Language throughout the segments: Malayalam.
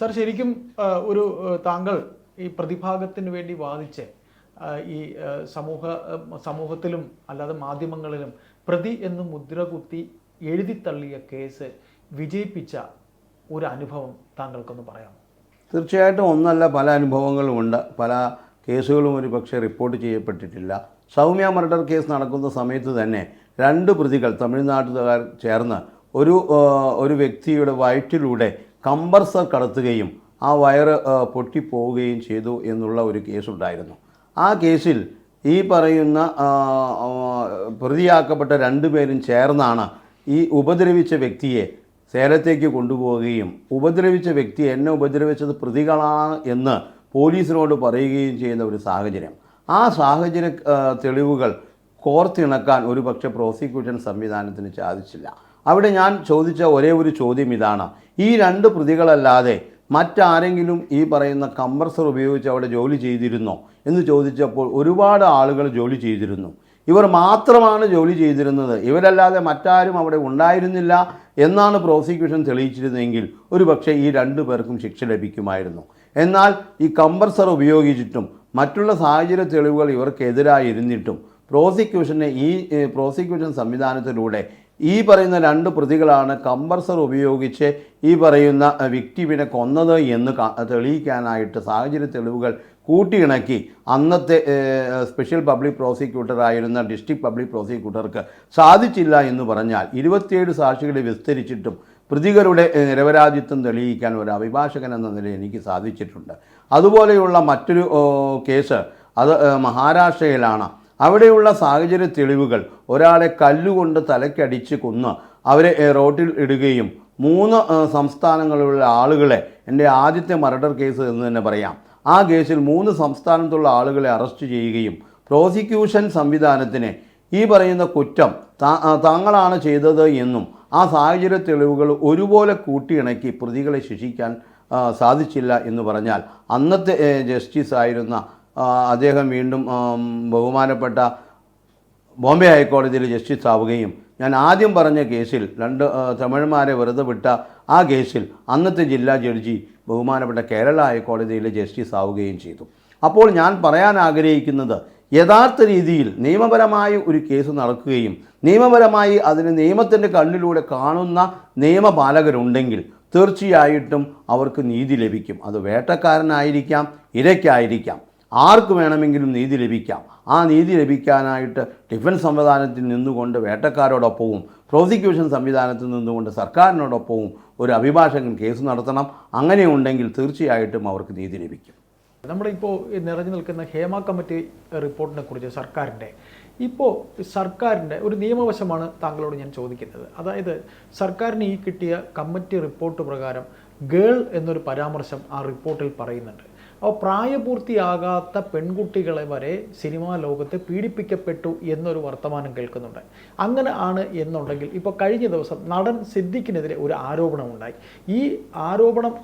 സർ ശരിക്കും ഒരു താങ്കൾ ഈ പ്രതിഭാഗത്തിന് വേണ്ടി വാദിച്ച് ഈ സമൂഹ സമൂഹത്തിലും അല്ലാതെ മാധ്യമങ്ങളിലും പ്രതി എന്ന് മുദ്ര കുത്തി എഴുതിത്തള്ളിയ കേസ് വിജയിപ്പിച്ച ഒരു അനുഭവം താങ്കൾക്കൊന്ന് പറയാമോ? തീർച്ചയായിട്ടും ഒന്നല്ല പല അനുഭവങ്ങളും ഉണ്ട്. പല കേസുകളും ഒരു പക്ഷേ റിപ്പോർട്ട് ചെയ്യപ്പെട്ടിട്ടില്ല. സൗമ്യ മർഡർ കേസ് നടക്കുന്ന സമയത്ത് തന്നെ രണ്ട് പ്രതികൾ തമിഴ്നാട്ടുകാർ ചേർന്ന് ഒരു ഒരു വ്യക്തിയുടെ വയറ്റിലൂടെ കമ്പർസർ കടത്തുകയും ആ വയറ് പൊട്ടിപ്പോവുകയും ചെയ്തു എന്നുള്ള ഒരു കേസുണ്ടായിരുന്നു. ആ കേസിൽ ഈ പറയുന്ന പ്രതിയാക്കപ്പെട്ട രണ്ടു പ്രതിയാക്കപ്പെട്ട രണ്ടുപേരും ചേർന്നാണ് ഈ ഉപദ്രവിച്ച വ്യക്തിയെ സേലത്തേക്ക് കൊണ്ടുപോവുകയും ഉപദ്രവിച്ച വ്യക്തി എന്നെ ഉപദ്രവിച്ചത് പ്രതികളാണ് എന്ന് പോലീസിനോട് പറയുകയും ചെയ്യുന്ന ഒരു സാഹചര്യം. ആ സാഹചര്യ തെളിവുകൾ കോർത്തിണക്കാൻ ഒരു പക്ഷേ പ്രോസിക്യൂഷൻ സംവിധാനത്തിന് സാധിച്ചില്ല അവിടെ ഞാൻ ചോദിച്ച ഒരേ ഒരു ചോദ്യം ഇതാണ്. ഈ രണ്ട് പ്രതികളല്ലാതെ മറ്റാരെങ്കിലും ഈ പറയുന്ന കംപ്രസർ ഉപയോഗിച്ച് അവിടെ ജോലി ചെയ്തിരുന്നോ എന്ന് ചോദിച്ചപ്പോൾ ഒരുപാട് ആളുകൾ ജോലി ചെയ്തിരുന്നു. ഇവർ മാത്രമാണ് ജോലി ചെയ്തിരുന്നത്. ഇവരല്ലാതെ മറ്റാരും അവിടെ ഉണ്ടായിരുന്നില്ല എന്നാണ് പ്രോസിക്യൂഷൻ തെളിയിച്ചിരുന്നെങ്കിൽ ഒരു പക്ഷേ ഈ രണ്ടു പേർക്കും ശിക്ഷ ലഭിക്കുമായിരുന്നു. എന്നാൽ ഈ കംപ്രസർ ഉപയോഗിച്ചിട്ടും മറ്റുള്ള സാഹചര്യ തെളിവുകൾ ഇവർക്കെതിരായിരുന്നിട്ടും പ്രോസിക്യൂഷനെ ഈ പ്രോസിക്യൂഷൻ സംവിധാനത്തിലൂടെ ഈ പറയുന്ന രണ്ട് പ്രതികളാണ് കമ്പർസർ ഉപയോഗിച്ച് ഈ പറയുന്ന വിക്ടിമിനെ കൊന്നത് എന്ന് തെളിയിക്കാനായിട്ട് സാഹചര്യ തെളിവുകൾ കൂട്ടിയിണക്കി. അന്നത്തെ സ്പെഷ്യൽ പബ്ലിക് പ്രോസിക്യൂട്ടറായിരുന്ന ഡിസ്ട്രിക്ട് പബ്ലിക് പ്രോസിക്യൂട്ടർക്ക് സാധിച്ചില്ല എന്ന് പറഞ്ഞാൽ ഇരുപത്തിയേഴ് സാക്ഷികളെ വിസ്തരിച്ചിട്ടും പ്രതികളുടെ നിരപരാധിത്വം തെളിയിക്കാൻ ഒരു അഭിഭാഷകൻ എന്ന നിലയിൽ എനിക്ക് സാധിച്ചിട്ടുണ്ട്. അതുപോലെയുള്ള മറ്റൊരു കേസ് അത് മഹാരാഷ്ട്രയിലാണ്. അവിടെയുള്ള സാഹചര്യ തെളിവുകൾ ഒരാളെ കല്ലുകൊണ്ട് തലക്കടിച്ച് കൊന്ന് അവരെ റോട്ടിൽ ഇടുകയും മൂന്ന് സംസ്ഥാനങ്ങളിലുള്ള ആളുകളെ എന്റെ ആദ്യത്തെ മർഡർ കേസ് എന്ന് തന്നെ പറയാം. ആ കേസിൽ മൂന്ന് സംസ്ഥാനത്തുള്ള ആളുകളെ അറസ്റ്റ് ചെയ്യുകയും പ്രോസിക്യൂഷൻ സംവിധാനത്തിന് ഈ പറയുന്ന കുറ്റം താങ്കളാണ് ചെയ്തത് എന്നും ആ സാഹചര്യ തെളിവുകൾ ഒരുപോലെ കൂട്ടിയിണക്കി പ്രതികളെ ശിക്ഷിക്കാൻ സാധിച്ചില്ല എന്ന് പറഞ്ഞാൽ അന്നത്തെ ജസ്റ്റിസ് ആയിരുന്ന അദ്ദേഹം വീണ്ടും ബഹുമാനപ്പെട്ട ബോംബെ ഹൈക്കോടതിയിൽ ജസ്റ്റിസ് ആവുകയും ഞാൻ ആദ്യം പറഞ്ഞ കേസിൽ രണ്ട് തമിഴന്മാരെ വെറുതെ വിട്ട ആ കേസിൽ അന്നത്തെ ജില്ലാ ജഡ്ജി ബഹുമാനപ്പെട്ട കേരള ഹൈക്കോടതിയിലെ ജസ്റ്റിസ് ആവുകയും ചെയ്തു. അപ്പോൾ ഞാൻ പറയാൻ ആഗ്രഹിക്കുന്നത് യഥാർത്ഥ രീതിയിൽ നിയമപരമായി ഒരു കേസ് നടക്കുകയും നിയമപരമായി അതിന് നിയമത്തിന്റെ കണ്ണിലൂടെ കാണുന്ന നിയമപാലകരുണ്ടെങ്കിൽ തീർച്ചയായിട്ടും അവർക്ക് നീതി ലഭിക്കും. അത് വേട്ടക്കാരനായിരിക്കാം ഇരയ്ക്കായിരിക്കാം. ആർക്ക് വേണമെങ്കിലും നീതി ലഭിക്കാം. ആ നീതി ലഭിക്കാനായിട്ട് ഡിഫൻസ് സംവിധാനത്തിൽ നിന്നുകൊണ്ട് വേട്ടക്കാരോടൊപ്പവും പ്രോസിക്യൂഷൻ സംവിധാനത്തിൽ നിന്നുകൊണ്ട് സർക്കാരിനോടൊപ്പവും ഒരു അഭിഭാഷകൻ കേസ് നടത്തണം. അങ്ങനെയുണ്ടെങ്കിൽ തീർച്ചയായിട്ടും അവർക്ക് നീതി ലഭിക്കും. നമ്മുടെ ഇപ്പോൾ നിറഞ്ഞു നിൽക്കുന്ന ഹേമ കമ്മിറ്റി റിപ്പോർട്ടിനെ കുറിച്ച് സർക്കാരിന്റെ ഇപ്പോൾ സർക്കാരിന്റെ ഒരു നിയമവശമാണ് താങ്കളോട് ഞാൻ ചോദിക്കുന്നത്. അതായത് സർക്കാരിന് ഈ കിട്ടിയ കമ്മിറ്റി റിപ്പോർട്ട് പ്രകാരം ഗേൾ എന്നൊരു പരാമർശം ആ റിപ്പോർട്ടിൽ പറയുന്നുണ്ട്. അപ്പോൾ പ്രായപൂർത്തിയാകാത്ത പെൺകുട്ടികളെ വരെ സിനിമാ ലോകത്ത് പീഡിപ്പിക്കപ്പെട്ടു എന്നൊരു വർത്തമാനം കേൾക്കുന്നുണ്ട്. അങ്ങനെ ആണ് എന്നുണ്ടെങ്കിൽ ഇപ്പോൾ കഴിഞ്ഞ ദിവസം നടൻ സിദ്ദിഖിനെതിരെ ഒരു ആരോപണമുണ്ടായി. ഈ ആരോപണം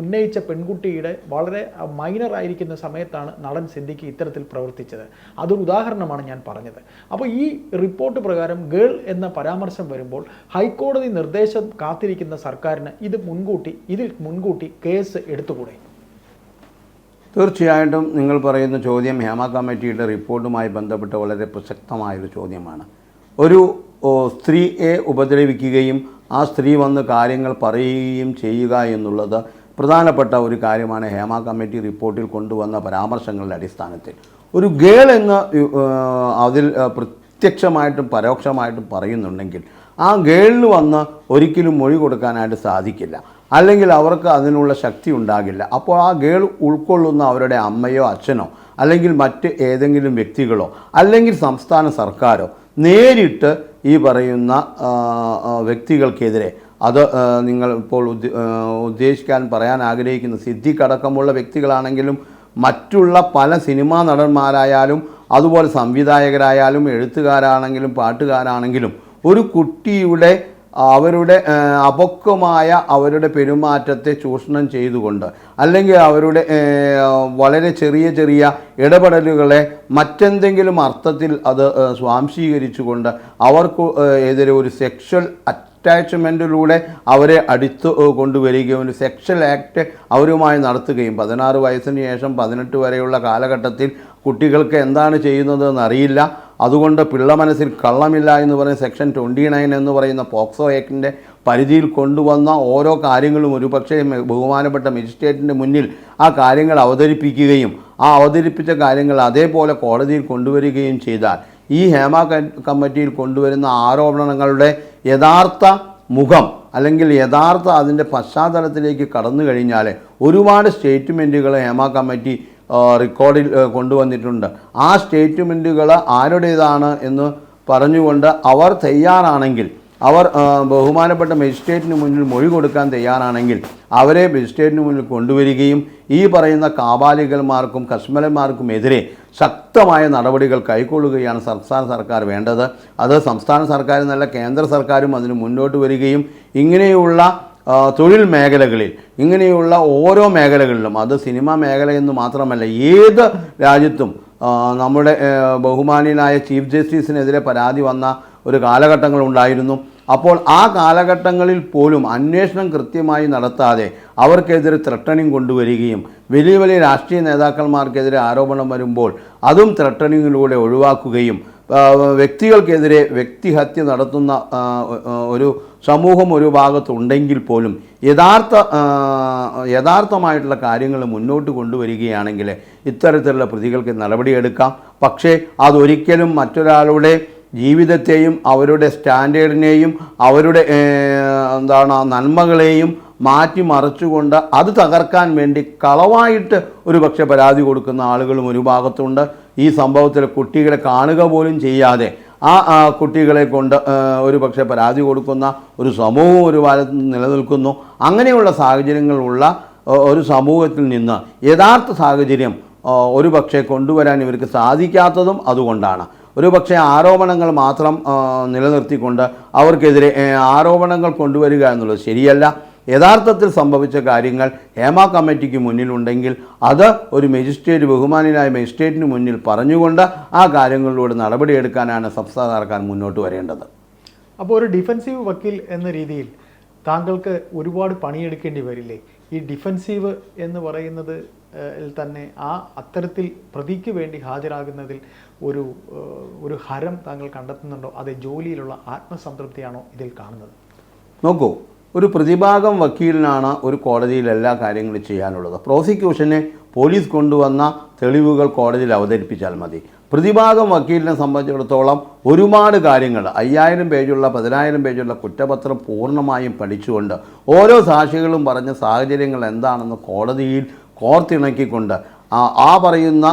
ഉന്നയിച്ച പെൺകുട്ടിയുടെ വളരെ മൈനർ ആയിരിക്കുന്ന സമയത്താണ് നടൻ സിദ്ദിഖ് ഇത്തരത്തിൽ പ്രവർത്തിച്ചത്. അതൊരു ഉദാഹരണമാണ് ഞാൻ പറഞ്ഞത്. അപ്പോൾ ഈ റിപ്പോർട്ട് പ്രകാരം ഗേൾ എന്ന പരാമർശം വരുമ്പോൾ ഹൈക്കോടതി നിർദ്ദേശം കാത്തിരിക്കുന്ന സർക്കാരിന് ഇത് മുൻകൂട്ടി ഇതിൽ മുൻകൂട്ടി കേസ് എടുത്തുകൂടെ? തീർച്ചയായിട്ടും നിങ്ങൾ പറയുന്ന ചോദ്യം ഹേമ കമ്മിറ്റിയുടെ റിപ്പോർട്ടുമായി ബന്ധപ്പെട്ട് വളരെ പ്രസക്തമായൊരു ചോദ്യമാണ്. ഒരു സ്ത്രീയെ ഉപദ്രവിക്കുകയും ആ സ്ത്രീ വന്ന് കാര്യങ്ങൾ പറയുകയും ചെയ്യുക എന്നുള്ളത് പ്രധാനപ്പെട്ട ഒരു കാര്യമാണ് ഹേമ കമ്മിറ്റി റിപ്പോർട്ടിൽ കൊണ്ടുവന്ന പരാമർശങ്ങളുടെ അടിസ്ഥാനത്തിൽ. ഒരു ഗേൾ എന്ന് അതിൽ പ്രത്യക്ഷമായിട്ടും പരോക്ഷമായിട്ടും പറയുന്നുണ്ടെങ്കിൽ ആ ഗേളിന് വന്ന് ഒരിക്കലും മൊഴി കൊടുക്കാനായിട്ട് സാധിക്കില്ല. അല്ലെങ്കിൽ അവർക്ക് അതിനുള്ള ശക്തി ഉണ്ടാകില്ല. അപ്പോൾ ആ ഗേൾ ഉൾക്കൊള്ളുന്ന അവരുടെ അമ്മയോ അച്ഛനോ അല്ലെങ്കിൽ മറ്റ് ഏതെങ്കിലും വ്യക്തികളോ അല്ലെങ്കിൽ സംസ്ഥാന സർക്കാരോ നേരിട്ട് ഈ പറയുന്ന വ്യക്തികൾക്കെതിരെ അത് നിങ്ങൾ ഇപ്പോൾ ഉദ്ദ- ഉദ്ദേശിക്കാൻ പറയാൻ ആഗ്രഹിക്കുന്ന സിദ്ധിക്കടക്കമുള്ള വ്യക്തികളാണെങ്കിലും മറ്റുള്ള പല സിനിമാ നടന്മാരായാലും അതുപോലെ സംവിധായകരായാലും എഴുത്തുകാരാണെങ്കിലും പാട്ടുകാരാണെങ്കിലും ഒരു കുട്ടിയുടെ അവരുടെ അപക്വമായ അവരുടെ പെരുമാറ്റത്തെ ചൂഷണം ചെയ്തുകൊണ്ട് അല്ലെങ്കിൽ അവരുടെ വളരെ ചെറിയ ചെറിയ ഇടപെടലുകളെ മറ്റെന്തെങ്കിലും അർത്ഥത്തിൽ അത് സ്വാംശീകരിച്ചു സ്വാംശീകരിച്ചുകൊണ്ട് അവർക്ക് എതിരെ ഒരു സെക്ഷൽ അറ്റാച്ച്മെന്റിലൂടെ അവരെ അടുത്ത് കൊണ്ടുവരികയും ഒരു സെക്ഷൽ ആക്ട് അവരുമായി നടത്തുകയും പതിനാറ് വയസ്സിന് ശേഷം പതിനെട്ട് വരെയുള്ള കാലഘട്ടത്തിൽ കുട്ടികൾക്ക് എന്താണ് ചെയ്യുന്നതെന്ന് അറിയില്ല. അതുകൊണ്ട് പിള്ള മനസ്സിൽ കള്ളമില്ല എന്ന് പറയുന്ന സെക്ഷൻ ട്വന്റി നയൻ എന്ന് പറയുന്ന പോക്സോ ആക്ടിന്റെ പരിധിയിൽ കൊണ്ടുവന്ന ഓരോ കാര്യങ്ങളും ഒരുപക്ഷെ ബഹുമാനപ്പെട്ട മജിസ്ട്രേറ്റിന്റെ മുന്നിൽ ആ കാര്യങ്ങൾ അവതരിപ്പിക്കുകയും ആ അവതരിപ്പിച്ച കാര്യങ്ങൾ അതേപോലെ കോടതിയിൽ കൊണ്ടുവരികയും ചെയ്താൽ ഈ ഹേമ കമ്മിറ്റിയിൽ കൊണ്ടുവരുന്ന ആരോപണങ്ങളുടെ യഥാർത്ഥ മുഖം അല്ലെങ്കിൽ യഥാർത്ഥ അതിന്റെ പശ്ചാത്തലത്തിലേക്ക് കടന്നു കഴിഞ്ഞാൽ ഒരുപാട് സ്റ്റേറ്റ്മെന്റുകൾ ഹേമ കമ്മിറ്റി റെക്കോർഡിൽ കൊണ്ടുവന്നിട്ടുണ്ട്. ആ സ്റ്റേറ്റ്മെന്റുകൾ ആരുടേതാണ് എന്ന് പറഞ്ഞുകൊണ്ട് അവർ തയ്യാറാണെങ്കിൽ അവർ ബഹുമാനപ്പെട്ട മജിസ്ട്രേറ്റിന് മുന്നിൽ മൊഴി കൊടുക്കാൻ തയ്യാറാണെങ്കിൽ അവരെ മജിസ്ട്രേറ്റിന് മുന്നിൽ കൊണ്ടുവരികയും ഈ പറയുന്ന കാബാലികന്മാർക്കും കശ്മലന്മാർക്കും എതിരെ ശക്തമായ നടപടികൾ കൈക്കൊള്ളുകയാണ് സംസ്ഥാന സർക്കാർ വേണ്ടത്. അത് സംസ്ഥാന സർക്കാർ എന്നല്ല കേന്ദ്ര സർക്കാരും അതിന് മുന്നോട്ട് വരികയും ഇങ്ങനെയുള്ള തൊഴിൽ മേഖലകളിൽ. ഇങ്ങനെയുള്ള ഓരോ മേഖലകളിലും അത് സിനിമാ മേഖല എന്ന് മാത്രമല്ല ഏത് രാജ്യത്തും നമ്മുടെ ബഹുമാനീയനായ ചീഫ് ജസ്റ്റിസിനെതിരെ പരാതി വന്ന ഒരു കാലഘട്ടങ്ങൾ ഉണ്ടായിരുന്നു. അപ്പോൾ ആ കാലഘട്ടങ്ങളിൽ പോലും അന്വേഷണം കൃത്യമായി നടത്താതെ അവർക്കെതിരെ ത്രട്ടണിങ് കൊണ്ടുവരികയും വലിയ വലിയ രാഷ്ട്രീയ നേതാക്കന്മാർക്കെതിരെ ആരോപണം വരുമ്പോൾ അതും ത്രട്ടണിങ്ങിലൂടെ ഒഴിവാക്കുകയും വ്യക്തികൾക്കെതിരെ വ്യക്തിഹത്യ നടത്തുന്ന ഒരു സമൂഹം ഒരു ഭാഗത്തുണ്ടെങ്കിൽ പോലും യഥാർത്ഥ യഥാർത്ഥമായിട്ടുള്ള കാര്യങ്ങൾ മുന്നോട്ട് കൊണ്ടുവരികയാണെങ്കിൽ ഇത്തരത്തിലുള്ള പ്രതികൾക്ക് നടപടിയെടുക്കാം. പക്ഷേ അതൊരിക്കലും മറ്റൊരാളുടെ ജീവിതത്തെയും അവരുടെ സ്റ്റാൻഡേർഡിനെയും അവരുടെ എന്താണ് നന്മകളെയും മാറ്റിമറിച്ചുകൊണ്ട് അത് തകർക്കാൻ വേണ്ടി കളവായിട്ട് ഒരു പക്ഷേ പരാതി കൊടുക്കുന്ന ആളുകളും ഒരു ഭാഗത്തുണ്ട്. ഈ സംഭവത്തിൽ കുട്ടികളെ കാണുക പോലും ചെയ്യാതെ ആ കുട്ടികളെ കൊണ്ട് ഒരു പക്ഷേ പരാതി കൊടുക്കുന്ന ഒരു സമൂഹം ഒരു കാലത്ത് നിലനിൽക്കുന്നു. അങ്ങനെയുള്ള സാഹചര്യങ്ങളുള്ള ഒരു സമൂഹത്തിൽ നിന്ന് യഥാർത്ഥ സാഹചര്യം ഒരു പക്ഷേ കൊണ്ടുവരാൻ ഇവർക്ക് സാധിക്കാത്തതും അതുകൊണ്ടാണ്. ഒരു പക്ഷേ ആരോപണങ്ങൾ മാത്രം നിലനിർത്തിക്കൊണ്ട് അവർക്കെതിരെ ആരോപണങ്ങൾ കൊണ്ടുവരിക എന്നുള്ളത് ശരിയല്ല. യഥാർത്ഥത്തിൽ സംഭവിച്ച കാര്യങ്ങൾ ഹേമ കമ്മിറ്റിക്ക് മുന്നിലുണ്ടെങ്കിൽ അത് ഒരു മജിസ്ട്രേറ്റ് ബഹുമാനായ മജിസ്ട്രേറ്റിന് മുന്നിൽ പറഞ്ഞുകൊണ്ട് ആ കാര്യങ്ങളിലൂടെ നടപടിയെടുക്കാനാണ് സംസ്ഥാന സർക്കാർ മുന്നോട്ട് വരേണ്ടത്. അപ്പോൾ ഒരു ഡിഫൻസീവ് വക്കീൽ എന്ന രീതിയിൽ താങ്കൾക്ക് ഒരുപാട് പണിയെടുക്കേണ്ടി വരില്ലേ? ഈ ഡിഫൻസീവ് എന്ന് പറയുന്നത് തന്നെ ആ അത്തരത്തിൽ പ്രതിക്ക് വേണ്ടി ഹാജരാകുന്നതിൽ ഒരു ഒരു ഹരം താങ്കൾ കണ്ടെത്തുന്നുണ്ടോ? അതേ ജോലിയിലുള്ള ആത്മസംതൃപ്തിയാണോ ഇതിൽ കാണുന്നത്? നോക്കൂ ഒരു പ്രതിഭാഗം വക്കീലിനാണ് ഒരു കോടതിയിൽ എല്ലാ കാര്യങ്ങളും ചെയ്യാനുള്ളത്. പ്രോസിക്യൂഷനെ പോലീസ് കൊണ്ടുവന്ന തെളിവുകൾ കോടതിയിൽ അവതരിപ്പിച്ചാൽ മതി. പ്രതിഭാഗം വക്കീലിനെ സംബന്ധിച്ചിടത്തോളം ഒരുപാട് കാര്യങ്ങൾ അയ്യായിരം പേജുള്ള പതിനായിരം പേജുള്ള കുറ്റപത്രം പൂർണമായും പഠിച്ചുകൊണ്ട് ഓരോ സാക്ഷികളും പറഞ്ഞ സാഹചര്യങ്ങൾ എന്താണെന്ന് കോടതിയിൽ കോർത്തിണക്കിക്കൊണ്ട് ആ പറയുന്ന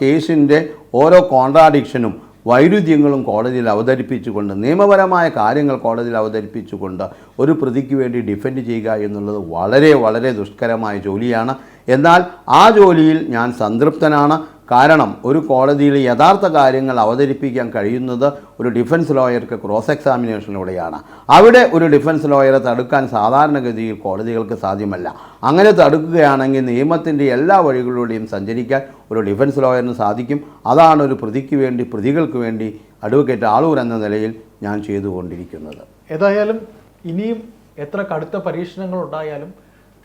കേസിന്റെ ഓരോ കോൺട്രാഡിക്ഷനും വൈരുദ്ധ്യങ്ങളും കോടതിയിൽ അവതരിപ്പിച്ചുകൊണ്ട് നിയമപരമായ കാര്യങ്ങൾ കോടതിയിൽ അവതരിപ്പിച്ചുകൊണ്ട് ഒരു പ്രതിക്ക് വേണ്ടി ഡിഫെൻഡ് ചെയ്യുക എന്നുള്ളത് വളരെ വളരെ ദുഷ്കരമായ ജോലിയാണ്. എന്നാൽ ആ ജോലിയിൽ ഞാൻ സംതൃപ്തനാണ്. കാരണം ഒരു കോടതിയിൽ യഥാർത്ഥ കാര്യങ്ങൾ അവതരിപ്പിക്കാൻ കഴിയുന്നത് ഒരു ഡിഫൻസ് ലോയർക്ക് ക്രോസ് എക്സാമിനേഷനിലൂടെയാണ് അവിടെ ഒരു ഡിഫൻസ് ലോയറെ തടുക്കാൻ സാധാരണഗതിയിൽ കോടതികൾക്ക് സാധ്യമല്ല. അങ്ങനെ തടുക്കുകയാണെങ്കിൽ നിയമത്തിന്റെ എല്ലാ വഴികളിലൂടെയും സഞ്ചരിക്കാൻ ഒരു ഡിഫൻസ് ലോയറിന് സാധിക്കും. അതാണ് ഒരു പ്രതിക്ക് വേണ്ടി പ്രതികൾക്ക് വേണ്ടി അഡ്വക്കേറ്റ് ആളൂർ എന്ന നിലയിൽ ഞാൻ ചെയ്തുകൊണ്ടിരിക്കുന്നത്. ഏതായാലും ഇനിയും എത്ര കടുത്ത പരീക്ഷണങ്ങൾ ഉണ്ടായാലും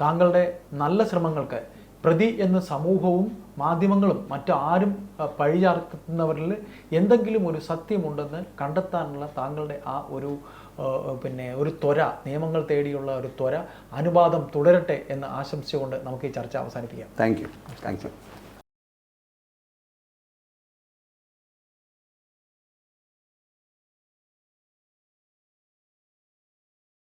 താങ്കളുടെ നല്ല ശ്രമങ്ങൾക്ക് പ്രതി എന്ന സമൂഹവും മാധ്യമങ്ങളും മറ്റാരും പഴിചാർക്കുന്നവരിൽ എന്തെങ്കിലും ഒരു സത്യമുണ്ടെന്ന് കണ്ടെത്താനുള്ള താങ്കളുടെ ആ ഒരു പിന്നെ ഒരു ത്വര നിയമങ്ങൾ തേടിയുള്ള ഒരു ത്വര അനുവാദം തുടരട്ടെ എന്ന് ആശംസിച്ചുകൊണ്ട് നമുക്ക് ഈ ചർച്ച അവസാനിപ്പിക്കാം. Thank you thank you